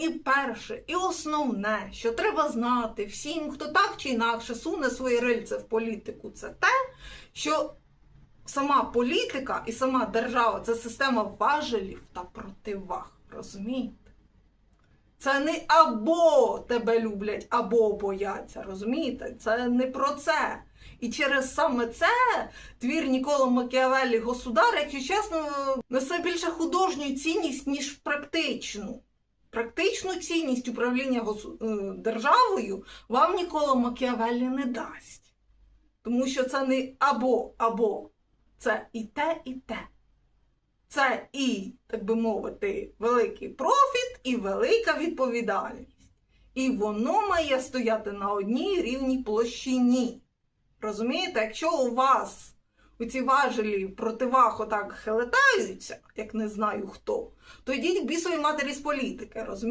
І перше, і основне, що треба знати всім, хто так чи інакше суне своє рильце в політику, це те, що сама політика і сама держава це система важелів та противаг. Розумієте? Це не або тебе люблять, або бояться. Розумієте? Це не про це. І через саме це твір Нікола Макіавеллі Государ, якщо чесно, несе більше художню цінність, ніж практичну. Практичну цінність управління е, державою вам Нікола Макіавеллі не дасть. Тому що це не або, або. Це і те, і те. Це і, так би мовити, великий профіт і велика відповідальність. І воно має стояти на одній рівній площині. Розумієте, якщо у вас у ці важелі противаг отак хелетаються, як не знаю хто, то йдіть бісові матері з політики, розумієте?